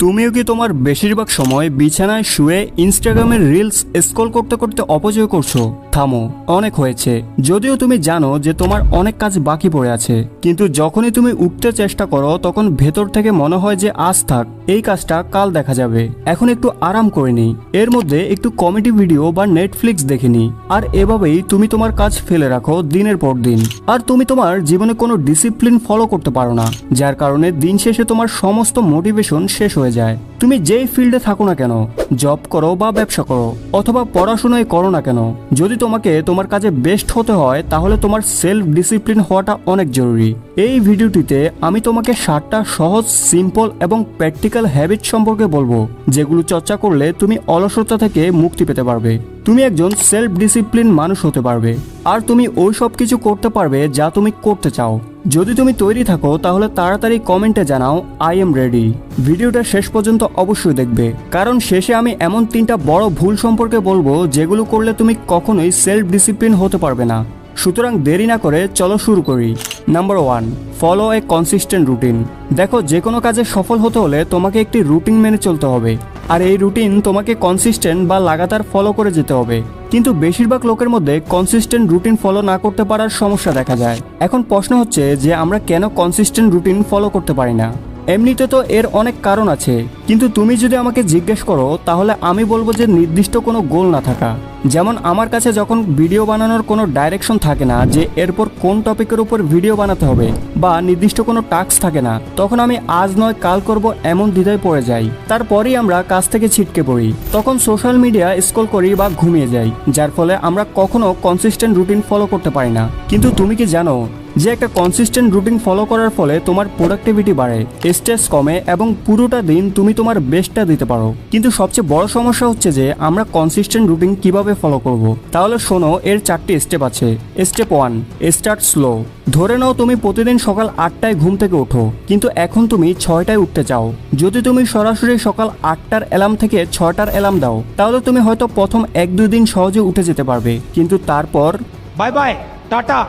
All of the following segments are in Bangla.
তুমিও কি তোমার বেশিরভাগ সময় বিছানায় শুয়ে ইনস্টাগ্রামের রিলস স্ক্রল করতে করতে অপচয় করছ? থামো, অনেক হয়েছে। যদিও তুমি জানো যে তোমার অনেক কাজ বাকি পড়ে আছে, কিন্তু যখনই তুমি উঠতে চেষ্টা করো, তখন ভেতর থেকে মনে হয় যে আজ থাক, এই কাজটা কাল দেখা যাবে। এখন একটু আরাম করে নিই। এর মধ্যে একটু কমেডি ভিডিও বা নেটফ্লিক্স দেখে নিই। আর এভাবেই তুমি তোমার কাজ ফেলে রাখো দিনের পর দিন। আর তুমি তোমার জীবনে কোনো ডিসিপ্লিন ফলো করতে পারো না, যার কারণে দিন শেষে তোমার সমস্ত মোটিভেশন শেষ হয়ে যায় তুমি যেই ফিল্ডে থাকো না কেন, জব করো বা ব্যবসা করো, অথবা পড়াশোনায় করো না কেন, যদি তোমাকে তোমার কাজে বেস্ট হতে হয়, তাহলে তোমার সেলফ ডিসিপ্লিন হওয়াটা অনেক জরুরি। এই ভিডিওটিতে আমি তোমাকে সাতটা সহজ সিম্পল এবং প্র্যাকটিক্যাল হ্যাবিট সম্পর্কে বলব, যেগুলো চর্চা করলে তুমি অলসতা থেকে মুক্তি পেতে পারবে। তুমি একজন সেলফ ডিসিপ্লিন মানুষ হতে পারবে, আর তুমি ওই সব কিছু করতে পারবে যা তুমি করতে চাও। যদি তুমি তৈরি থাকো, তাহলে তাড়াতাড়ি কমেন্টে জানাও আই এম রেডি ভিডিওটা শেষ পর্যন্ত অবশ্যই দেখবে। কারণ শেষে আমি এমন তিনটা বড় ভুল সম্পর্কে বলব যেগুলো করলে তুমি কখনোই সেলফ ডিসিপ্লিন হতে পারবে না। সুতরাং দেরি না করে চলো শুরু করি। Number one follow a consistent routine দেখো যে কোনো কাজে সফল হতে হলে তোমাকে একটি রুটিন মেনে চলতে হবে। আর এই রুটিন তোমাকে কনসিস্টেন্ট বা লাগাতার ফলো করে যেতে হবে। কিন্তু বেশিরভাগ লোকের মধ্যে কনসিস্টেন্ট রুটিন ফলো না করতে পারার সমস্যা দেখা যায়। এখন প্রশ্ন হচ্ছে যে আমরা কেন কনসিস্টেন্ট রুটিন ফলো করতে পারি না? এমনিতে তো এর অনেক কারণ আছে, কিন্তু তুমি যদি আমাকে জিজ্ঞেস করো, তাহলে আমি বলব যে নির্দিষ্ট কোনো গোল না থাকা। যেমন আমার কাছে যখন ভিডিও বানানোর কোনো ডাইরেকশন থাকে না, যে এরপর কোন টপিকের উপর ভিডিও বানাতে হবে, বা নির্দিষ্ট কোনো টাস্ক থাকে না, তখন আমি আজ নয়, কাল করব এমন দ্বিধায় পড়ে যাই। তারপরেই আমরা কাজ থেকে ছিটকে পড়ি। তখন সোশ্যাল মিডিয়া স্ক্রল করি বা ঘুমিয়ে যাই, যার ফলে আমরা কখনো কনসিস্টেন্ট রুটিন ফলো করতে পারি না। কিন্তু তুমি কি জানো যে একটা কনসিস্টেন্ট রুটিন ফলো করার ফলে তোমার প্রোডাক্টিভিটি বাড়ে স্ট্রেস কমে এবং পুরোটা দিন তুমি তোমার বেস্টটা দিতে পারো। কিন্তু সবচেয়ে বড় সমস্যা হচ্ছে যে আমরা কনসিস্টেন্ট রুটিন কীভাবে ফলো করব। তাহলে শোনো, এর চারটি স্টেপ আছে। স্টেপ ওয়ান স্টার্ট স্লো ধরে নাও তুমি প্রতিদিন সকাল আটটায় ঘুম থেকে ওঠো, কিন্তু এখন তুমি ছয়টায় উঠতে চাও। যদি তুমি সরাসরি সকাল আটটার অ্যালার্ম থেকে ছটার অ্যালার্ম দাও, তাহলে তুমি হয়তো প্রথম এক দুই দিন সহজে উঠে যেতে পারবে। কিন্তু তারপর bye bye tata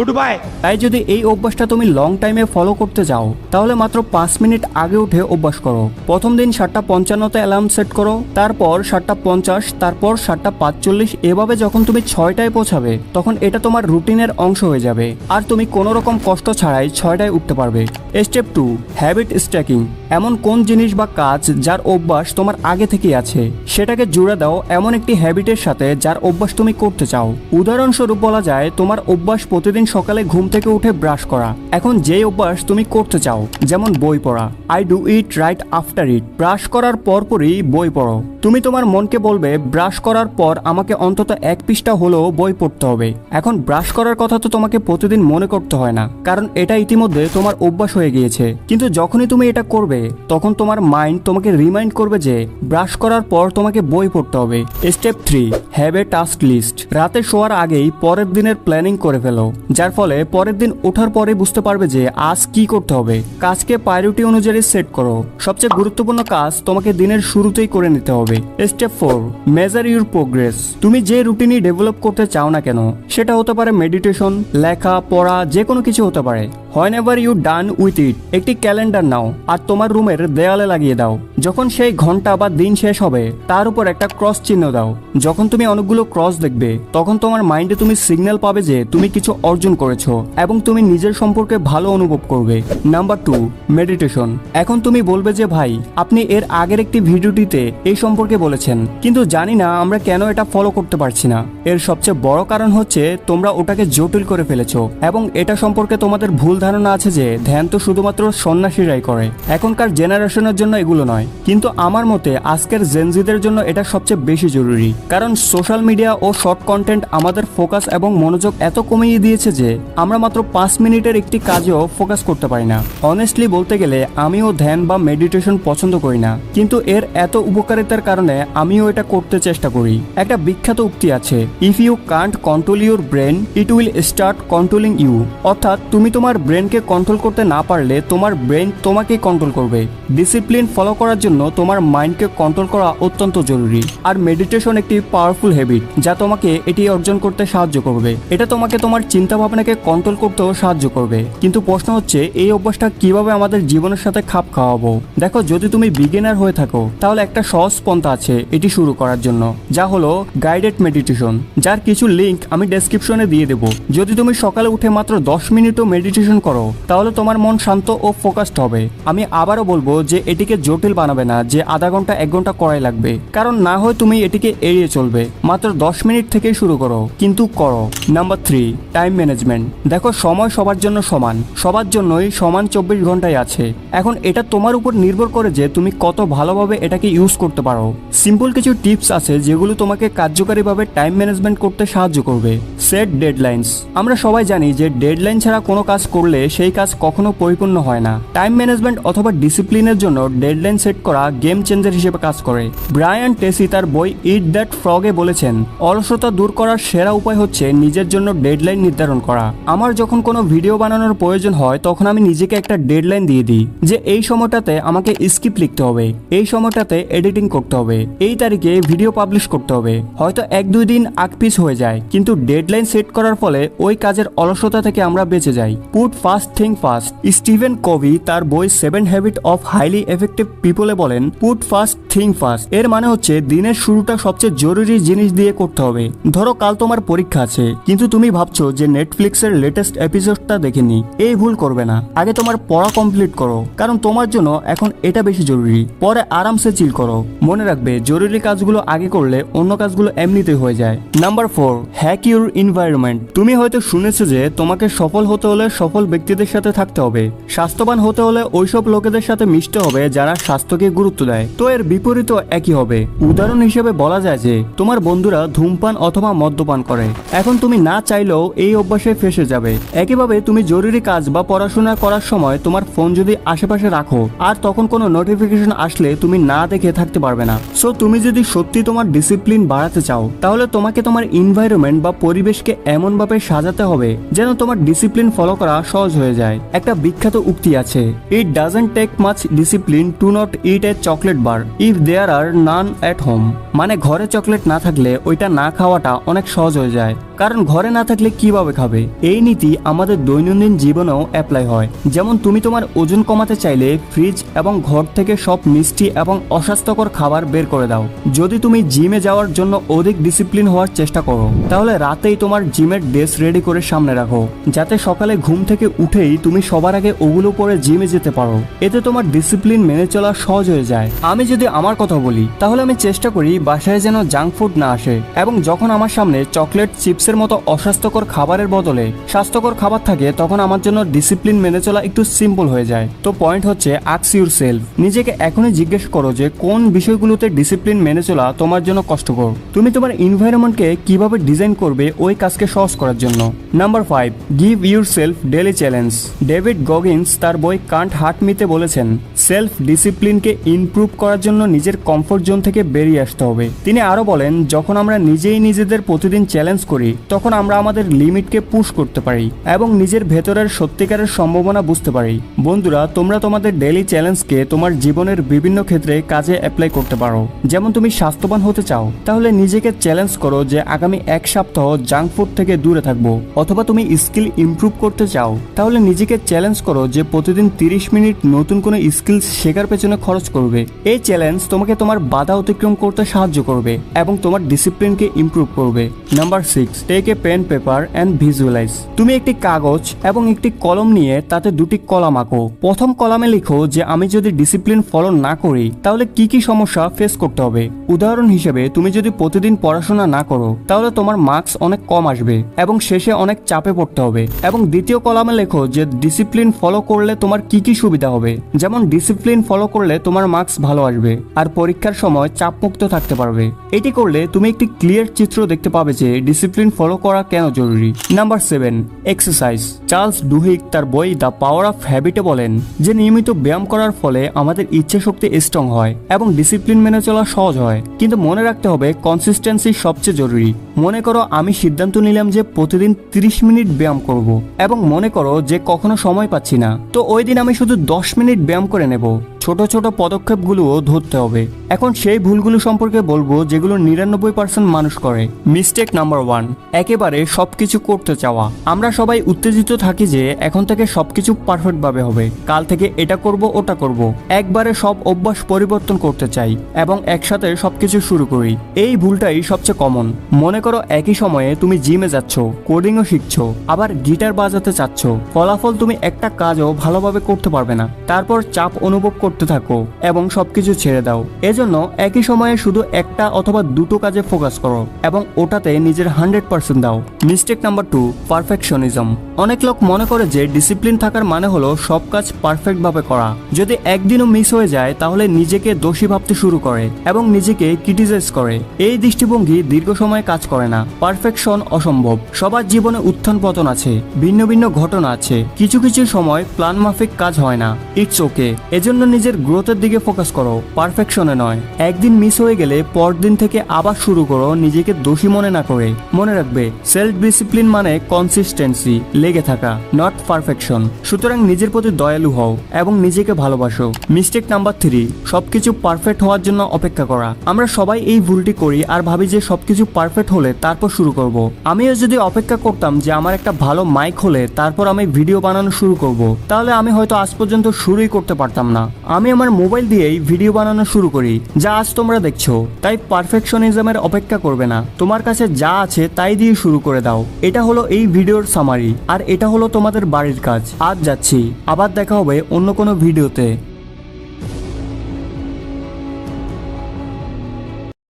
good bye তাই যদি এই অভ্যাসটা তুমি লং টাইমে ফলো করতে যাও, তাহলে মাত্র পাঁচ মিনিট আগে উঠে অভ্যাস করো। প্রথম দিন সাতটা পঞ্চান্নতে অ্যালার্ম সেট করো, তারপর সাতটা পঞ্চাশ, তারপর সাতটা পাঁচচল্লিশ, এভাবে যখন তুমি ছয়টায় পৌঁছাবে, তখন এটা তোমার রুটিনের অংশ হয়ে যাবে। আর তুমি কোনো রকম কষ্ট ছাড়াই ছয়টায় উঠতে পারবে। স্টেপ টু হ্যাবিট স্ট্যাকিং এমন কোন জিনিস বা কাজ যার অভ্যাস তোমার আগে থেকেই আছে? সেটাকে জুড়ে দাও এমন একটি হ্যাবিটের সাথে যার অভ্যাস তুমি করতে চাও। উদাহরণস্বরূপ বলা যায়, তোমার অভ্যাস প্রতিদিন সকালে ঘুম থেকে উঠে ব্রাশ করা। এখন যে অভ্যাস তুমি করতে চাও, যেমন বই পড়া। I do it right after it brush করার পরপরই বই পড়ো। তুমি তোমার মনকে বলবে ব্রাশ করার পর আমাকে অন্তত এক পৃষ্ঠা হলেও বই পড়তে হবে। এখন ব্রাশ করার কথা তো তোমাকে প্রতিদিন মনে করতে হয় না, কারণ এটা ইতিমধ্যে তোমার অভ্যাস হয়ে গিয়েছে। কিন্তু যখনই তুমি এটা করবে, তখন তোমার মাইন্ড তোমাকে রিমাইন্ড করবে যে ব্রাশ করার পর তোমাকে বই পড়তে হবে। Step three have a task list রাতে শোয়ার আগেই পরের দিনের প্ল্যানিং করে ফেলো। যার ফলে পরের দিন ওঠার পরে বুঝতে পারবে যে, আজ কি করতে হবে। কাজকে প্রায়োরিটি অনুযায়ী সেট করো। সবচেয়ে গুরুত্বপূর্ণ কাজ তোমাকে দিনের শুরুতেই করে নিতে হবে। Step four measure your progress তুমি যে রুটিনই ডেভেলপ করতে চাও না কেন, সেটা হতে পারে মেডিটেশন লেখা, পড়া যে কোনো কিছু হতে পারে। Whenever you done with it একটি ক্যালেন্ডার নাও আর তোমার রুমের দেয়ালে লাগিয়ে দাও। যখন সেই ঘণ্টা বা দিন শেষ হবে, তার উপর একটা ক্রস চিহ্ন দাও। যখন তুমি অনেকগুলো ক্রস দেখবে, তখন তোমার মাইন্ডে তুমি সিগন্যাল পাবে যে তুমি কিছু অর্জন করেছ এবং তুমি নিজের সম্পর্কে ভালো অনুভব করবে। Number two, meditation. এখন তুমি বলবে যে, ভাই, আপনি এর আগের একটি ভিডিওটিতে এই সম্পর্কে বলেছেন, কিন্তু জানি না আমরা কেন এটা ফলো করতে পারছি না। এর সবচেয়ে বড় কারণ হচ্ছে তোমরা ওটাকে জটিল করে ফেলেছো এবং এটা সম্পর্কে তোমাদের ভুল ধারণা আছে যে, ধ্যান তো শুধুমাত্র সন্ন্যাসীরাই করে। এখনকার জেনারেশনের জন্য এগুলো নয়। কিন্তু আমার মতে আজকের জেনজিদের জন্য এটা সবচেয়ে বেশি জরুরি। কারণ সোশ্যাল মিডিয়া ও শর্ট কন্টেন্ট আমাদের ফোকাস এবং মনোযোগ এত কমিয়ে দিয়েছে যে, আমরা মাত্র পাঁচ মিনিটের একটি কাজেও ফোকাস করতে পারি না। অনেস্টলি বলতে গেলে, আমিও ধ্যান বা মেডিটেশন পছন্দ করি না। কিন্তু এর এত উপকারিতার কারণে আমিও এটা করতে চেষ্টা করি। একটা বিখ্যাত উক্তি আছে if you can't control your brain it will start controlling you অর্থাৎ, তুমি তোমার ব্রেনকে কন্ট্রোল করতে না পারলে তোমার ব্রেন তোমাকেই কন্ট্রোল করবে। ডিসিপ্লিন ফলো করার জন্য তোমার মাইন্ডকে কন্ট্রোল করা অত্যন্ত জরুরি। আর মেডিটেশন একটি পাওয়ারফুল হ্যাবিট যা তোমাকে এটি অর্জন করতে সাহায্য করবে। এটা তোমাকে তোমার চিন্তা ভাবনাকে কন্ট্রোল করতেও সাহায্য করবে। কিন্তু প্রশ্ন হচ্ছে, এই অভ্যাসটা কীভাবে আমাদের জীবনের সাথে খাপ খাওয়াবো? দেখো, যদি তুমি বিগিনার হয়ে থাকো, তাহলে একটা সহজ পন্থা আছে এটি শুরু করার জন্য, যা হলো গাইডেড মেডিটেশন যার কিছু লিংক আমি ডেসক্রিপশনে দিয়ে দেবো। যদি তুমি সকালে উঠে মাত্র দশ মিনিটও মেডিটেশন করো, তাহলে তোমার মন শান্ত ও ফোকাসড হবে। আমি আবারও বলব যে এটিকে জটিল বানাবে না, যে আধা ঘণ্টা, এক ঘণ্টা করাই লাগবে। কারণ না হয় তুমি এটিকে এড়িয়ে চলবে। মাত্র দশ মিনিট থেকেই শুরু করো, কিন্তু করো। নাম্বার থ্রি টাইম ম্যানেজমেন্ট দেখো, সময় সবার জন্য সমান। সবার জন্যই সমান চব্বিশ ঘন্টায় আছে। এখন এটা তোমার উপর নির্ভর করে যে তুমি কত ভালোভাবে এটাকে ইউজ করতে পারো। সিম্পল কিছু টিপস আছে যেগুলো তোমাকে কার্যকারীভাবে টাইম ম্যানেজমেন্ট করতে সাহায্য করবে। সেট ডেডলাইন্স আমরা সবাই জানি যে ডেডলাইন ছাড়া কোনো কাজ করলে সেই কাজ কখনো পরিপূর্ণ হয় না। টাইম ম্যানেজমেন্ট অথবা ডিসিপ্লিনের জন্য ডেডলাইন সেট করা গেম চেঞ্জার হিসেবে কাজ করে। ব্রায়ান টেসি তার বই ইট দ্যাট ফ্রগে বলেছেন, অলসতা দূর করার সেরা উপায় হচ্ছে নিজের জন্য ডেডলাইন নির্ধারণ করা। আমার যখন কোনো ভিডিও বানানোর প্রয়োজন হয়, তখন আমি নিজেকে একটা ডেডলাইন দিয়ে দিই, যে এই সময়টাতে আমাকে স্ক্রিপ্ট লিখতে হবে, এই সময়টাতে এডিটিং করতে হবে, এই তারিখে ভিডিও পাবলিশ করতে হবে। হয়তো এক দুই দিন আকপিস হয়ে যায়, কিন্তু ডেডলাইন সেট করার ফলে ওই কাজের অলসতা থেকে আমরা বেঁচে যাই। Put first thing fast Steven Covey তার বই seven habit of highly effective পিপলে বলেন, পুট ফার্স্ট থিং ফার্স্ট এর মানে হচ্ছে, দিনের শুরুটা সবচেয়ে জরুরি জিনিস দিয়ে করতে হবে। ধরো, কাল তোমার পরীক্ষা আছে, কিন্তু তুমি ভাবছ যে নেটফ্লিক্সের লেটেস্ট এপিসোডটা দেখেনি। এই ভুল করবে না। আগে তোমার পড়া কমপ্লিট করো, কারণ তোমার জন্য এখন এটা বেশি জরুরি। পরে আরামসে চিল করো। মনে রাখবে, জরুরি কাজগুলো আগে করলে অন্য কাজগুলো এমনিতেই হয়ে যায়। Number four hack your environment তুমি হয়তো শুনেছো যে, তোমাকে সফল হতে হলে সফল ব্যক্তিদের সাথে থাকতে হবে। স্বাস্থ্যবান হতে হলে ওইসব লোকেদের সাথে মিশতে হবে যারা স্বাস্থ্যকে গুরুত্ব দেয়। তো এর বিপরীতও একই হবে। উদাহরণ হিসেবে বলা যায় যে, তোমার বন্ধুরা ধূমপান অথবা মদ্যপান করে। এখন তুমি না চাইলেও এই অভ্যাসে ফেসে যাবে। একইভাবে তুমি জরুরি কাজ বা পড়াশোনা করার সময় তোমার ফোন যদি আশেপাশে রাখো, আর তখন কোনো নোটিফিকেশন আসলে তুমি না দেখে থাকতে পারবে না। সো তুমি যদি সত্যি তোমার ডিসিপ্লিন বাড়াতে চাও, তাহলে তোমাকে তোমার এনভায়রনমেন্ট বা পরিবেশকে এমনভাবে সাজাতে হবে যেন তোমার ডিসিপ্লিন ফলো করা সহজ হয়ে যায়। একটা বিখ্যাত উক্তি আছে it doesn't take much discipline to not eat a chocolate bar if there are none at home মানে ঘরে চকলেট না থাকলে ওইটা না খাওয়াটা অনেক সহজ হয়ে যায়। কারণ ঘরে না থাকলে কীভাবে খাবে? এই নীতি আমাদের দৈনন্দিন জীবনেও অ্যাপ্লাই হয়। যেমন তুমি তোমার ওজন কমাতে চাইলে ফ্রিজ এবং ঘর থেকে সব মিষ্টি এবং অস্বাস্থ্যকর খাবার বের করে দাও। যদি তুমি জিমে যাওয়ার জন্য অধিক ডিসিপ্লিন হওয়ার চেষ্টা করো, তাহলে রাতেই তোমার জিমের ড্রেস রেডি করে সামনে রাখো। যাতে সকালে ঘুম থেকে উঠেই তুমি সবার আগে ওগুলো পরে জিমে যেতে পারো। এতে তোমার ডিসিপ্লিন মেনে চলা সহজ হয়ে যায়। আমি যদি আমার কথা বলি, তাহলে আমি চেষ্টা করি বাসায় যেন জাঙ্ক ফুড না আসে এবং যখন আমার সামনে চকলেট চিপসের মতো অস্বাস্থ্যকর খাবারের বদলে স্বাস্থ্যকর খাবার থাকে, তখন আমার জন্য ডিসিপ্লিন মেনে চলা একটু সিম্পল হয়ে যায়। তো পয়েন্ট হচ্ছে আক্স ইউর সেলফ নিজেকে এখনই জিজ্ঞেস করো যে কোন বিষয়গুলোতে ডিসিপ্লিন মেনে চলা তোমার জন্য কষ্টকর? তুমি তোমার এনভায়রনমেন্টকে কীভাবে ডিজাইন করবে ওই কাজকে সহজ করার জন্য? Number five give yourself daily challenge David Goggins তার বই কান্ট হাটমিতে মিতে বলেছেন সেলফ ডিসিপ্লিনকে ইমপ্রুভ করার জন্য নিজের কমফোর্ট জোন থেকে বেরিয়ে আসতে হবে। তিনি আরও বলেন, যখন আমরা নিজেই নিজেদের প্রতিদিন চ্যালেঞ্জ করি, তখন আমরা আমাদের লিমিটকে পুশ করতে পারি এবং নিজের ভেতরের সত্যিকারের সম্ভাবনা বুঝতে পারি। বন্ধুরা, তোমরা তোমাদের ডেলি চ্যালেঞ্জকে তোমার জীবনের বিভিন্ন ক্ষেত্রে কাজে অ্যাপ্লাই করতে পারো। যেমন তুমি স্বাস্থ্যবান হতে চাও, তাহলে নিজেকে চ্যালেঞ্জ করো যে আগামী এক সপ্তাহ জাঙ্ক ফুড থেকে দূরে থাকব। অথবা তুমি স্কিল ইমপ্রুভ করতে চাও, তাহলে নিজেকে চ্যালেঞ্জ করো যে প্রতিদিন তিরিশ মিনিট নতুন কোনো স্কিল শেখার পেছনে খরচ করবে। এই চ্যালেঞ্জ তোমাকে তোমার বাধা অতিক্রম করতে সাহায্য করবে এবং তোমার ডিসিপ্লিনকে ইমপ্রুভ করবে। Number six take a pen paper and visualize তুমি একটি কাগজ এবং একটি কলম নিয়ে তাতে দুটি কলাম আঁকো। প্রথম কলামে লিখো যে, আমি যদি ডিসিপ্লিন ফলো না করি, তাহলে কি কি সমস্যা ফেস করতে হবে? উদাহরণ হিসেবে, তুমি যদি প্রতিদিন পড়াশোনা না করো, তাহলে তোমার মার্কস অনেক কম আসবে এবং শেষে অনেক চাপে পড়তে হবে। এবং দ্বিতীয় কলামে লেখো যে ডিসিপ্লিন ফলো করলে তোমার কি কি সুবিধা হবে? যেমন ডিসিপ্লিন ফলো করলে তোমার মার্কস ভালো আসবে। আর পরীক্ষার সময় চাপমুক্ত থাকতে পারবে। এটি করলে তুমি একটি ক্লিয়ার চিত্র দেখতে পাবে যে ডিসিপ্লিন ফলো করা কেন জরুরি। Number seven exercise Charles Duhigg তার বই দ্য পাওয়ার অফ হ্যাবিটে বলেন যে নিয়মিত ব্যায়াম করার ফলে আমাদের ইচ্ছে শক্তি স্ট্রং হয় এবং ডিসিপ্লিন মেনে চলা সহজ হয়। কিন্তু মনে রাখতে হবে কনসিস্টেন্সি সবচেয়ে জরুরি। মনে করো আমি সিদ্ধান্ত নিলাম যে প্রতিদিন 30 মিনিট ব্যায়াম করব এবং মনে করো যে কখনো সময় পাচ্ছি না। তো ওই দিন আমি শুধু 10 মিনিট ব্যায়াম করে নেব। ছোট ছোট পদক্ষেপগুলোও ধরতে হবে। এখন সেই ভুলগুলো সম্পর্কে বলব যেগুলো নিরানব্বই পার্সেন্ট মানুষ করে। মিস্টেক নাম্বার ওয়ান একেবারে সবকিছু করতে চাওয়া। আমরা সবাই উত্তেজিত থাকি যে এখন থেকে সবকিছু পারফেক্ট ভাবে হবে। কাল থেকে এটা করব, ওটা করব। একবারে সব অভ্যাস পরিবর্তন করতে চাই এবং একসাথে সবকিছু শুরু করি। এই ভুলটাই সবচেয়ে কমন মনে করো একই সময়ে তুমি জিমে যাচ্ছ কোডিংও শিখছো, আবার গিটার বাজাতে চাচ্ছ। ফলাফল তুমি একটা কাজও ভালোভাবে করতে পারবে না। তারপর চাপ অনুভব করতে থাকো এবং সবকিছু ছেড়ে দাও। এজন্য একই সময়ে শুধু একটা অথবা দুটো কাজে ফোকাস করো এবং ওটাতে নিজের হান্ড্রেড পার্সেন্ট দাও। মিস্টেক নাম্বার টু পারফেকশনিজম অনেক লোক মনে করে যে ডিসিপ্লিন থাকার মানে হলো সব কাজ পারফেক্ট ভাবে করা। যদি একদিনও মিস হয়ে যায়, তাহলে নিজেকে দোষী ভাবতে শুরু করে এবং নিজেকে ক্রিটিসাইজ করে। এই দৃষ্টিভঙ্গি দীর্ঘ সময় কাজ করে না। পারফেকশন অসম্ভব। সবার জীবনে উত্থান পতন আছে, ভিন্ন ভিন্ন ঘটনা আছে। কিছু কিছু সময় প্ল্যান মাফিক কাজ হয় না। ইটস ওকে এজন্য নিজের গ্রোথের দিকে ফোকাস করো পারফেকশনে নয়। একদিন মিস হয়ে গেলে পরদিন থেকে আবার শুরু করো নিজেকে দোষী মনে না করে। মনে রাখবে সেলফ ডিসিপ্লিন মানে কনসিস্টেন্সি লেগে থাকা নট পারফেকশন সুতরাং নিজের প্রতি দয়ালু হও এবং নিজেকে ভালোবাসো। মিস্টেক নাম্বার থ্রি সবকিছু পারফেক্ট হওয়ার জন্য অপেক্ষা করা। আমরা সবাই এই ভুলটি করি আর ভাবি যে সবকিছু পারফেক্ট হলে তারপর শুরু করব। আমিও যদি অপেক্ষা করতাম যে আমার একটা ভালো মাইক হলে তারপর আমি ভিডিও বানানো শুরু করব, তাহলে আমি হয়তো আজ পর্যন্ত শুরুই করতে পারতাম না। আমি আমার মোবাইল দিয়েই ভিডিও বানানো শুরু করি, যা আজ তোমরা দেখছ। তাই পারফেকশনিজমের অপেক্ষা করবে না। তোমার কাছে যা আছে তাই দিয়ে শুরু করে দাও। এটা হলো এই ভিডিওর সামারি আর এটা হলো তোমাদের বাড়ির কাজ। আজ যাচ্ছি। আবার দেখা হবে অন্য কোনো ভিডিওতে।